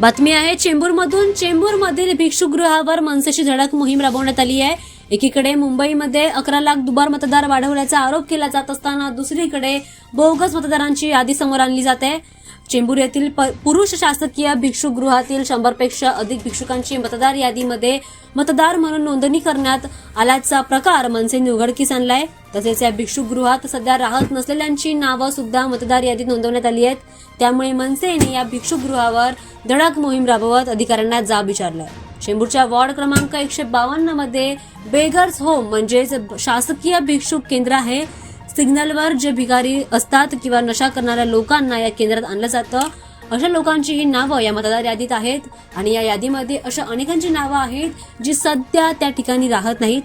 बातमी आहे चेंबूरमधून चेंबूरमधील भिक्षुगृहावर मनसेची धडक मोहीम राबवण्यात आली आहे. एकीकडे मुंबईमध्ये अकरा लाख दुबार मतदार वाढवल्याचा आरोप केला जात असताना दुसरीकडे बोगस मतदारांची यादी समोर आणली जाते. चेंबूर येथील प- पुरुष शासकीय भिक्षुगृहातील शंभरपेक्षा अधिक भिक्षुकांची मतदार यादीमध्ये मतदार म्हणून नोंदणी करण्यात आल्याचा प्रकार मनसेने उघडकीस आणलाय. तसेच या भिक्षुगृहात सध्या राहत नसलेल्यांची नावं सुद्धा मतदार यादीत नोंदवण्यात आली आहेत. त्यामुळे मनसेने या भिक्षुगृहावर धडक मोहीम राबवत अधिकाऱ्यांना जाब विचारलाय. चेंबूरच्या वॉर्ड क्रमांक एकशे बावन्नमध्ये बेगर्स होम म्हणजेच शासकीय भिक्षुक केंद्र आहे. सिग्नलवर जे भिकारी असतात किंवा नशा करणाऱ्या लोकांना या केंद्रात आणलं जातं अशा लोकांची ही नावं या मतदार यादीत आहेत. आणि या यादीमध्ये अशा अनेकांची नावं आहेत जी सध्या त्या ठिकाणी राहत नाहीत.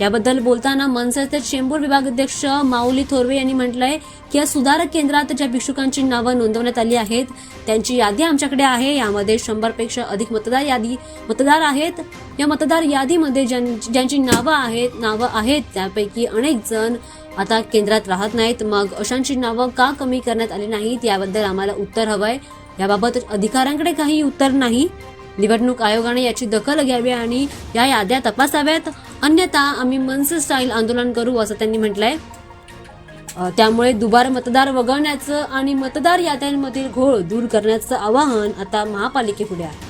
याबद्दल बोलताना मनसेचे चेंबूर विभागाध्यक्ष माऊली थोरवे यांनी म्हटलंय की या सुधारक केंद्रात ज्या भिक्षुकांची नावं नोंदवण्यात आली आहेत त्यांची यादी आमच्याकडे आहे. यामध्ये शंभरपेक्षा अधिक मतदार यादी मतदार आहेत. या मतदार यादीमध्ये ज्यांची नावं आहेत नावं आहेत त्यापैकी अनेक जण आता केंद्रात राहत नाहीत. मग अशांची नावं का कमी करण्यात आली नाहीत याबद्दल आम्हाला उत्तर हवंय. याबाबत अधिकाऱ्यांकडे काही उत्तर नाही. निवडणूक आयोगाने याची दखल घ्यावी आणि या याद्या तपासाव्यात. अन्यथा आम्ही मनसे स्टाईल आंदोलन करू असं त्यांनी म्हटलंय. त्यामुळे दुबार मतदार वगळण्याचं आणि मतदार याद्यांमधील घोळ दूर करण्याचं आवाहन आता महापालिकेपुढे आहे.